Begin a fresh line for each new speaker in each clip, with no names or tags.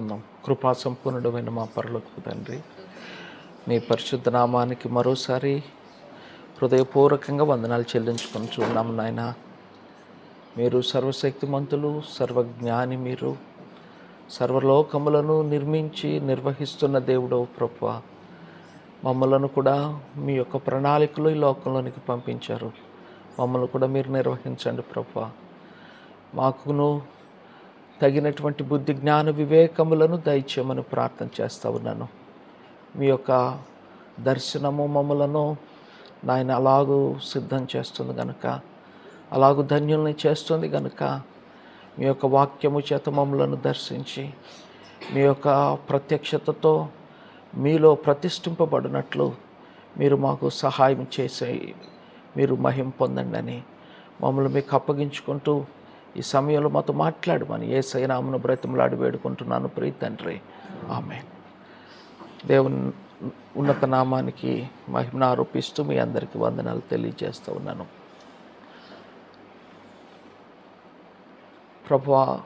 చేసుకుందాం కృపా సంపూర్ణుడమైన మా పరలోకి తండ్రి మీ పరిశుద్ధ నామానికి మరోసారి హృదయపూర్వకంగా వందనాలు చెల్లించుకొని చూడన్నాము నాయన. మీరు సర్వశక్తిమంతులు సర్వజ్ఞాని మీరు సర్వలోకములను నిర్మించి నిర్వహిస్తున్న దేవుడు ప్రభు. మమ్మలను కూడా మీ యొక్క ప్రణాళికలో ఈ లోకంలోనికి పంపించారు. మమ్మల్ని కూడా మీరు నిర్వహించండి ప్రభు. మాకును తగినటువంటి బుద్ధి జ్ఞాన వివేకములను దయచేయమని ప్రార్థన చేస్తూ ఉన్నాను. మీ యొక్క దర్శనము మమ్మలను నాయన అలాగూ సిద్ధం చేస్తుంది కనుక అలాగూ ధన్యుల్ని చేస్తుంది కనుక మీ యొక్క వాక్యము చేత మమ్మలను దర్శించి మీ యొక్క ప్రత్యక్షతతో మీలో ప్రతిష్ఠింపబడినట్లు మీరు మాకు సహాయం చేసే మీరు మహిం పొందండి అని మమ్మల్ని మీకు అప్పగించుకుంటూ ఈ సమయంలో మాతో మాట్లాడమని ఏ సైనామును బ్రతిమలాడి వేడుకుంటున్నాను. ప్రీ తండ్రి ఆమె దేవుని ఉన్నత నామానికి మహిమను ఆరోపిస్తూ మీ అందరికీ వందనాలు తెలియజేస్తూ ఉన్నాను. ప్రభువా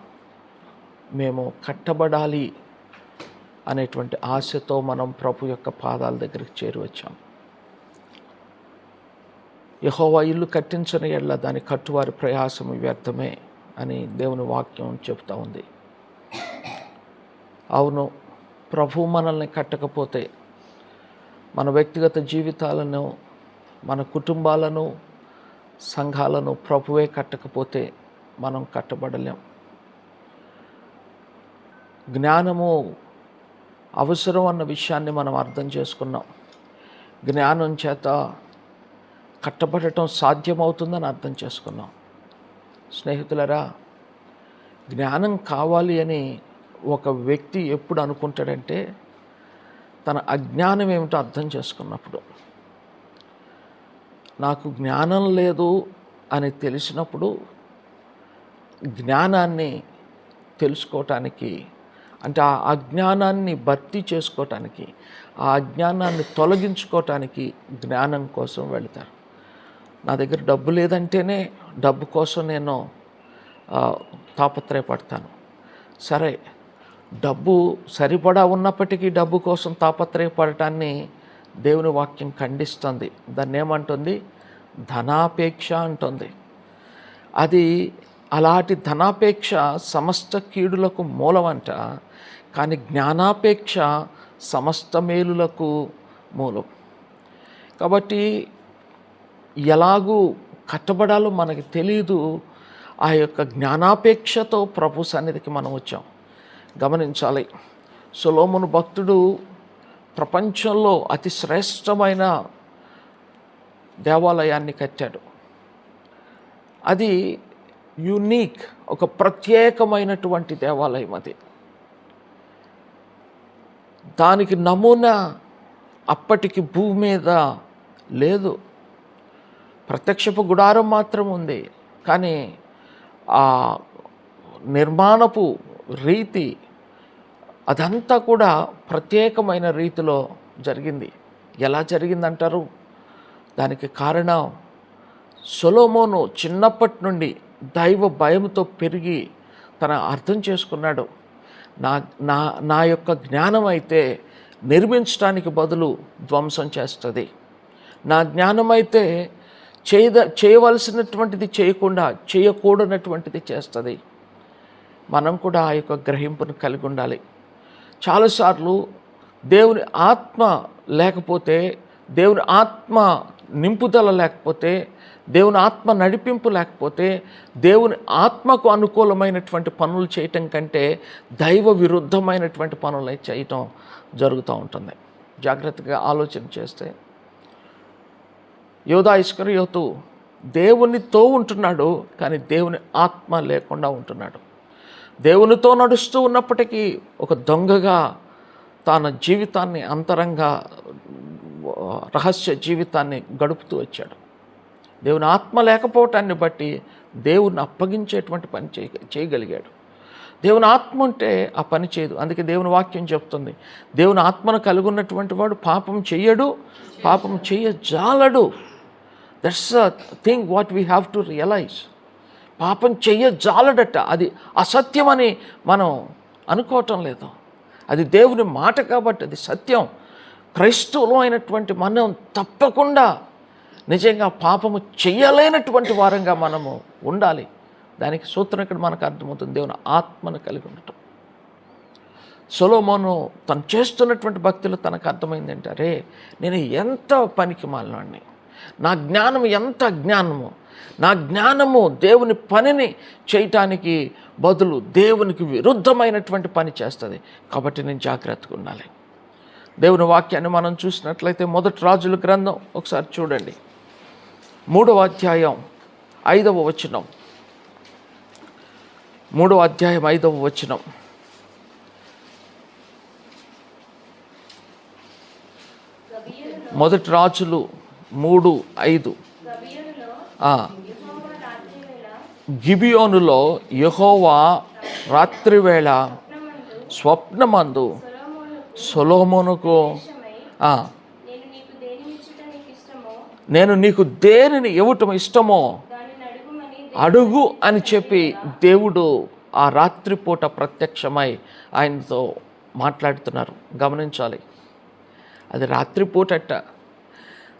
మేము కట్టబడాలి అనేటువంటి ఆశతో మనం ప్రభు యొక్క పాదాల దగ్గరికి చేరువచ్చాం యహోవా ఇల్లు కట్టించని ఎడ్ల దాని కట్టువారి ప్రయాసం వ్యర్థమే. అని దేవుని వాక్యం చెప్తా ఉంది. అవును ప్రభు మనల్ని కట్టకపోతే మన వ్యక్తిగత జీవితాలను మన కుటుంబాలను సంఘాలను ప్రభువే కట్టకపోతే మనం కట్టబడలేం. జ్ఞానము అవసరం అన్న విషయాన్ని మనం అర్థం చేసుకున్నాం. జ్ఞానం చేత కట్టబడటం సాధ్యమవుతుందని అర్థం చేసుకున్నాం. స్నేహితులరా జ్ఞానం కావాలి అని ఒక వ్యక్తి ఎప్పుడు అనుకుంటాడంటే తన అజ్ఞానం ఏమిటో అర్థం చేసుకున్నప్పుడు. నాకు జ్ఞానం లేదు అని తెలిసినప్పుడు జ్ఞానాన్ని తెలుసుకోవటానికి అంటే ఆ అజ్ఞానాన్ని భర్తీ చేసుకోవటానికి ఆ అజ్ఞానాన్ని తొలగించుకోవటానికి జ్ఞానం కోసం వెళతారు. నా దగ్గర డబ్బు లేదంటేనే డబ్బు కోసం నేను తాపత్రయపడతాను. సరే డబ్బు సరిపడా ఉన్నప్పటికీ డబ్బు కోసం తాపత్రయపడటాన్ని దేవుని వాక్యం ఖండిస్తుంది. దాన్ని ఏమంటుంది? ధనాపేక్ష అంటుంది. అది అలాంటి ధనాపేక్ష సమస్త కీడులకు మూలమంట కానీ జ్ఞానాపేక్ష సమస్త మేలులకు మూలం. కాబట్టి ఎలాగూ కట్టబడాలో మనకి తెలియదు ఆ యొక్క జ్ఞానాపేక్షతో ప్రభు సన్నిధికి మనం వచ్చాం. గమనించాలి. సులోమును భక్తుడు ప్రపంచంలో అతి శ్రేష్టమైన దేవాలయాన్ని కట్టాడు. అది యునీక్ ఒక ప్రత్యేకమైనటువంటి దేవాలయం అది. దానికి నమూనా అప్పటికి భూమి మీద లేదు. ప్రత్యక్షపు గుడారం మాత్రం ఉంది. కానీ ఆ నిర్మాణపు రీతి అదంతా కూడా ప్రత్యేకమైన రీతిలో జరిగింది. ఎలా జరిగిందంటారు? దానికి కారణం సొలోమోను చిన్నప్పటి నుండి దైవ భయంతో పెరిగి తన అర్థం చేసుకున్నాడు. నా నా నా యొక్క జ్ఞానం అయితే నిర్మించడానికి బదులు ధ్వంసం చేస్తుంది. నా జ్ఞానం అయితే చేయద చేయవలసినటువంటిది చేయకుండా చేయకూడనటువంటిది చేస్తుంది. మనం కూడా ఆ యొక్క గ్రహింపును కలిగి ఉండాలి. చాలాసార్లు దేవుని ఆత్మ లేకపోతే దేవుని ఆత్మ నింపుదల లేకపోతే దేవుని ఆత్మ నడిపింపు లేకపోతే దేవుని ఆత్మకు అనుకూలమైనటువంటి పనులు చేయటం కంటే దైవ విరుద్ధమైనటువంటి పనులు చేయటం జరుగుతూ ఉంటుంది. జాగ్రత్తగా ఆలోచన చేస్తే యోధా ఇస్కరియోతు దేవునితో ఉంటున్నాడు కానీ దేవుని ఆత్మ లేకుండా ఉంటున్నాడు. దేవునితో నడుస్తూ ఉన్నప్పటికీ ఒక దొంగగా తన జీవితాన్ని అంతరంగా రహస్య జీవితాన్ని గడుపుతూ వచ్చాడు. దేవుని ఆత్మ లేకపోవటాన్ని బట్టి దేవుని అప్పగించేటువంటి పని చేయ చేయగలిగాడు. దేవుని ఆత్మ ఉంటే ఆ పని చేయదు. అందుకే దేవుని వాక్యం చెప్తుంది. దేవుని ఆత్మను కలిగి ఉన్నటువంటి వాడు పాపం చెయ్యడు పాపం చెయ్యజాలడు. That's a thing what we have to realize పాపం చెయ్య జాలడట. అది అని మనం అనుకోవటం లేదు. అది దేవుని మాట కాబట్టి అది సత్యం. క్రైస్తవులు అయినటువంటి మనం తప్పకుండా నిజంగా పాపము చేయలేనటువంటి వారంగా మనము ఉండాలి. దానికి సూత్రం ఇక్కడ మనకు అర్థమవుతుంది. దేవుని ఆత్మను కలిగి ఉండటం. సొలోమోను తను చేస్తున్నటువంటి భక్తులు తనకు అర్థమైంది అరే నేను ఎంత పనికి మాలినవాడిని నా జ్ఞానము ఎంత అజ్ఞానము నా జ్ఞానము దేవుని పనిని చేయటానికి బదులు దేవునికి విరుద్ధమైనటువంటి పని చేస్తుంది. కాబట్టి నేను జాగ్రత్తగా ఉండాలి. దేవుని వాక్యాన్ని మనం చూసినట్లయితే మొదటి రాజుల గ్రంథం ఒకసారి చూడండి. మూడవ అధ్యాయం ఐదవ వచనం. మూడవ అధ్యాయం ఐదవ వచనం. మొదటి రాజులు మూడు ఐదు. గిబియోనులో యహోవా రాత్రివేళ స్వప్నమందు సొలోమోనుకు
నేను నీకు
దేనిని ఇవ్వటం ఇష్టమో అడుగు అని చెప్పి దేవుడు ఆ రాత్రిపూట ప్రత్యక్షమై ఆయనతో మాట్లాడుతున్నారు. గమనించాలి. అది రాత్రిపూటట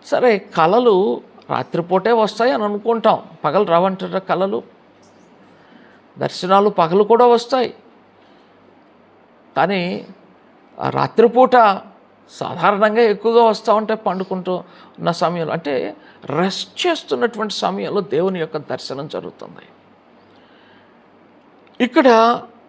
సరే కళలు రాత్రిపూటే వస్తాయి అని అనుకుంటాం. పగలు రావంటారు కళలు? దర్శనాలు పగలు కూడా వస్తాయి. కానీ రాత్రిపూట సాధారణంగా ఎక్కువగా వస్తూ ఉంటాయి పండుకుంటూ ఉన్న సమయంలో అంటే రెస్ట్ చేస్తున్నటువంటి సమయంలో దేవుని యొక్క దర్శనం జరుగుతుంది. ఇక్కడ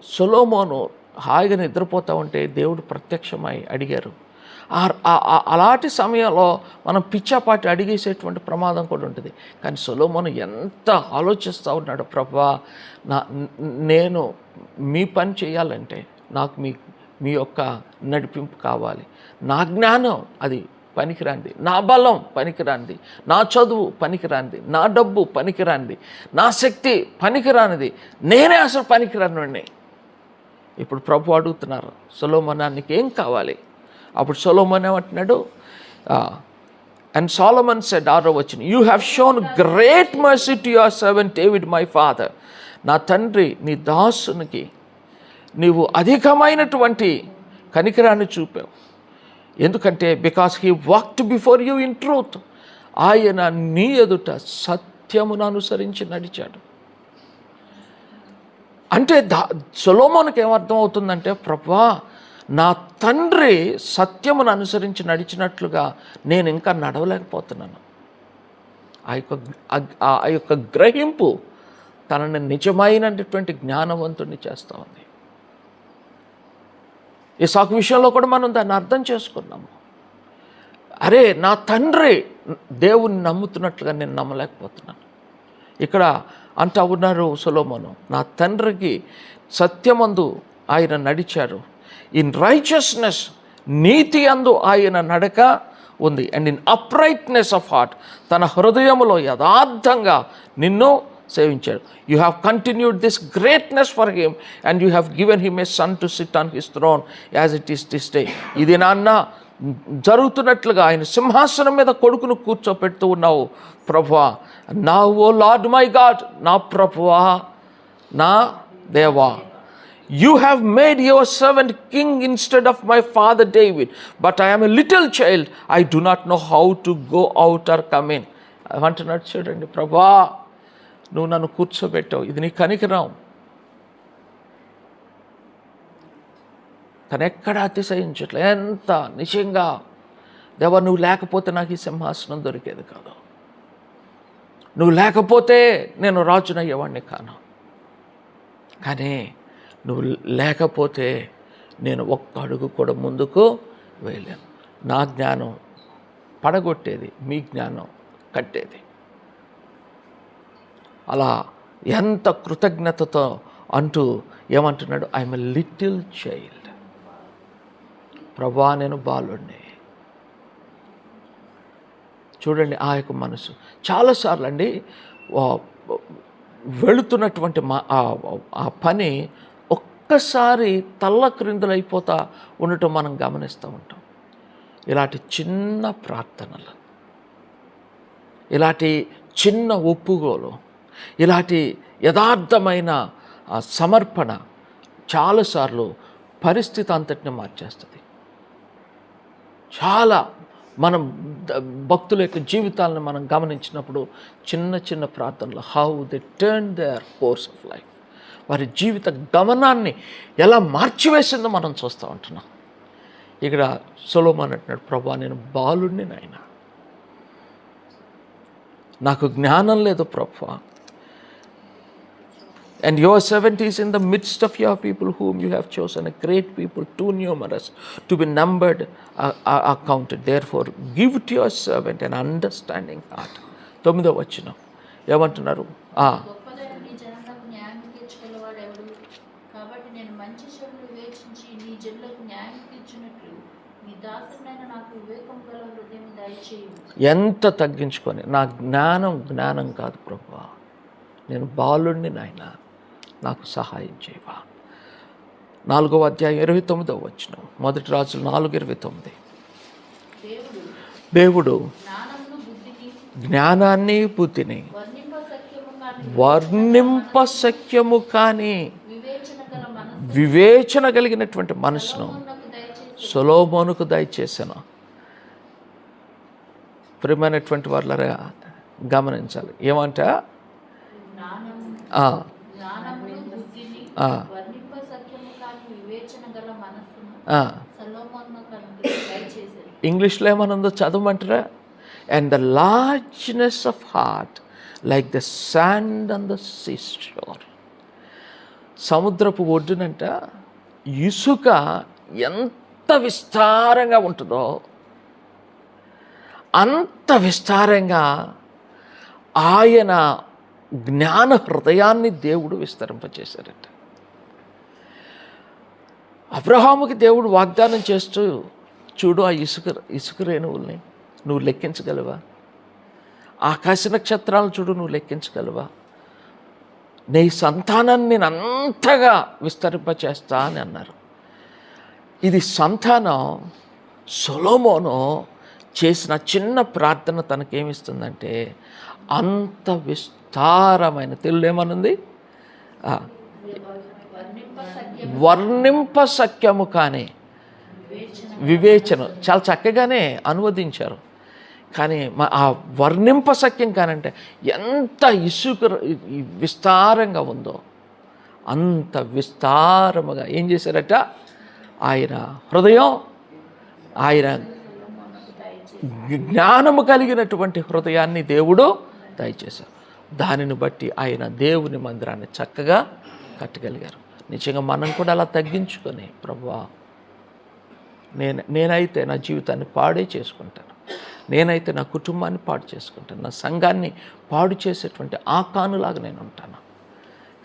సొలోమోను హాయిగా నిద్రపోతూ ఉంటే దేవుడు ప్రత్యక్షమై అడిగారు అలాంటి సమయంలో మనం పిచ్చాపాటి అడిగేసేటువంటి ప్రమాదం కూడా ఉంటుంది. కానీ సొలోమోను ఎంత ఆలోచిస్తూ ఉన్నాడు ప్రభా నా నేను మీ పని చేయాలంటే నాకు మీ మీ యొక్క నడిపింపు కావాలి. నా జ్ఞానం అది పనికిరాంది నా బలం పనికిరాంది నా చదువు పనికిరాంది నా డబ్బు పనికిరాంది నా శక్తి పనికిరానిది. నేనే అసలు పనికిరాను ఇప్పుడు ప్రభు అడుగుతున్నారు సులోమనానికి ఏం కావాలి? అప్పుడు సొలోమన్ ఏమంటున్నాడు? అండ్ సోలమన్ సెడ్ ఆరో వచ్చిన you have shown great mercy to your servant David my father నా తండ్రి నీ దాసునికి నీవు అధికమైనటువంటి కనికరాన్ని చూపావు. ఎందుకంటే because he walked before you in truth ఆయన నీ ఎదుట సత్యమును అనుసరించి నడిచాడు. అంటే దా సొలోమోనికి ఏమర్థం అవుతుందంటే ప్రభా నా తండ్రి సత్యమును అనుసరించి నడిచినట్లుగా నేను ఇంకా నడవలేకపోతున్నాను. ఆ యొక్క ఆ- యొక్క గ్రహింపు తనని నిజమైనటువంటి జ్ఞానవంతుడిని చేస్తూ ఉంది ఈ సాకు విషయంలో కూడా మనం దాన్ని అర్థం చేసుకున్నాము. అరే నా తండ్రి దేవుని నమ్ముతున్నట్లుగా నేను నమ్మలేకపోతున్నాను. ఇక్కడ అంటా ఉన్నారు సులోమను నా తండ్రికి సత్యమందు ఆయన నడిచారు. ఇన్ రైచస్నెస్ నీతి అందు ఆయన నడక ఉంది. And in uprightness of heart తన హృదయములో యథార్థంగా నిన్ను సేవించాడు. You have continued this greatness for him and you have given him a son to sit on his throne as it is this day ఇది నాన్న జరుగుతున్నట్లుగా ఆయన సింహాసనం మీద కొడుకును కూర్చోపెడుతూ ఉన్నావు. ప్రభువా నా ఓ లార్డ్ మై గాడ్ నా ప్రభువా నా దేవా. You have made your servant king instead of my father David but I'm a little child I do not know how to go out or come in అంటున్నాడు చూడండి ప్రభా నువ్వు నన్ను కూర్చోబెట్టావు. ఇది నీ కనికరం. తను ఎక్కడ అతిశయించట్లే. ఎంత నిజంగా? దేవా నువ్వు లేకపోతే నాకు ఈ సింహాసనం దొరికేది కాదు. నువ్వు లేకపోతే నేను రాజునయ్యేవాడిని కాను. కానీ నువ్వు లేకపోతే నేను ఒక్క అడుగు కూడా ముందుకు వేయలేను. నా జ్ఞానం పడగొట్టేది మీ జ్ఞానం కట్టేది. అలా ఎంత కృతజ్ఞతతో అంటూ ఏమంటున్నాడు? I'm a little child. ప్రభా నేను బాలుడిని చూడండి ఆ యొక్క మనసు. చాలాసార్లు అండి వెళుతున్నటువంటి మా ఆ పని ఒక్కసారి తల్ల క్రిందులైపోతా ఉండటం మనం గమనిస్తూ ఉంటాం. ఇలాంటి చిన్న ప్రార్థనలు ఇలాంటి చిన్న ఒప్పుగోలు ఇలాంటి యథార్థమైన సమర్పణ చాలాసార్లు పరిస్థితి అంతటిని మార్చేస్తుంది. చాలా మనం భక్తుల యొక్క జీవితాలను మనం గమనించినప్పుడు చిన్న చిన్న ప్రార్థనలు how the turn their course of life వారి జీవిత గమనాన్ని ఎలా మార్చివేసిందో మనం చూస్తూ ఉంటున్నాం. ఇక్కడ సులోమన్ అంటున్నాడు ప్రభా నేను బాలుణ్ణి నాయన. నాకు జ్ఞానం లేదు ప్రభా. And your servant is in the midst of your people whom you have chose an great people too numerous to be numbered accounted therefore give to your servant and understanding heart తొమ్మిదో వచ్చిన ఏమంటున్నారు? ఎంత తగ్గించుకొని నా జ్ఞానం జ్ఞానం కాదు ప్రభా. నేను బాలుణ్ణి నాయన నాకు సహాయం చేయవా. నాలుగవ అధ్యాయం ఇరవై తొమ్మిదవ వచ్చిన మొదటి రాజులు నాలుగు ఇరవై తొమ్మిది.
దేవుడు
జ్ఞానాన్ని బుద్ధిని
వర్ణింప సఖ్యము కానీ వివేచన
కలిగినటువంటి మనసును
నాకు
సొలోమోనుకు దయచేసాను ప్రియమైనటువంటి వాళ్ళరా గమనించాలి ఏమంట
జ్ఞానము
ఆ,
జ్ఞానమును బుద్ధిని
ఆ,
వర్ణింప సఖ్యము కాని వివేచన గల మనస్సును
ప్రియమైనటువంటి
వాళ్ళ గమనించాలి. ఏమంట
ఇంగ్లీష్లో ఏమనుందో చదవమంటారా? And the largeness of heart like the sand on the shore సముద్రపు ఒడ్డునంట ఇసుక ఎంత విస్తారంగా ఉంటుందో అంత విస్తారంగా ఆయన జ్ఞాన హృదయాన్ని దేవుడు విస్తరింపచేశారట. అబ్రహాముకి దేవుడు వాగ్దానం చేస్తూ చూడు ఆ ఇసుక ఇసుక రేణువుల్ని నువ్వు లెక్కించగలవా? ఆకాశ నక్షత్రాలను చూడు నువ్వు లెక్కించగలవా? నీ సంతానాన్ని నేను అంతగా విస్తరింపచేస్తా అని అన్నారు. ఇది సంతానం సొలోమోను చేసిన చిన్న ప్రార్థన తనకేమిస్తుందంటే అంత విస్తారమైన తెలుగు ఏమనుంది?
వర్ణింప
సఖ్యము కానీ వివేచన. చాలా చక్కగానే అనువదించారు. కానీ మా ఆ వర్ణింప సఖ్యం కానంటే ఎంత ఇసుక విస్తారంగా ఉందో అంత విస్తారముగా. ఏం చేశారట? ఆయన హృదయం ఆయన జ్ఞానము కలిగినటువంటి హృదయాన్ని దేవుడు దయచేశారు. దానిని బట్టి ఆయన దేవుని మందిరాన్ని చక్కగా కట్టగలిగారు. నిజంగా మనం కూడా అలా తగ్గించుకొని ప్రభా నేను నేనైతే నా జీవితాన్ని పాడే చేసుకుంటాను. నేనైతే నా కుటుంబాన్ని పాడు చేసుకుంటాను. నా సంఘాన్ని పాడు చేసేటువంటి ఆకానులాగా నేను ఉంటాను.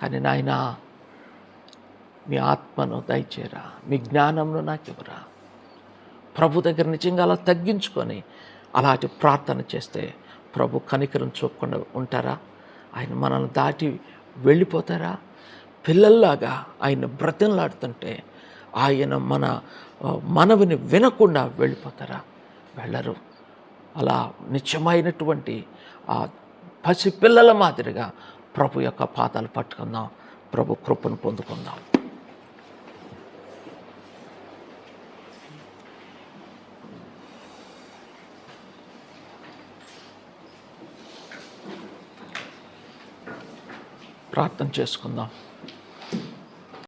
కానీ నాయన మీ ఆత్మను దయచేరా మీ జ్ఞానంలో నాకు ఇవ్వరా. ప్రభు దగ్గర నిజంగా అలా తగ్గించుకొని అలాంటి ప్రార్థన చేస్తే ప్రభు కనికరం చూపకుండా ఉంటారా? ఆయన మనల్ని దాటి వెళ్ళిపోతారా? పిల్లల్లాగా ఆయన బ్రతంలాడుతుంటే ఆయన మన మనవిని వినకుండా వెళ్ళిపోతారా? వెళ్ళరు. అలా నిత్యమైనటువంటి ఆ పసి పిల్లల మాదిరిగా ప్రభు యొక్క పాదాలు పట్టుకుందాం. ప్రభు కృపను పొందుకుందాం. ప్రార్థన చేసుకుందాం.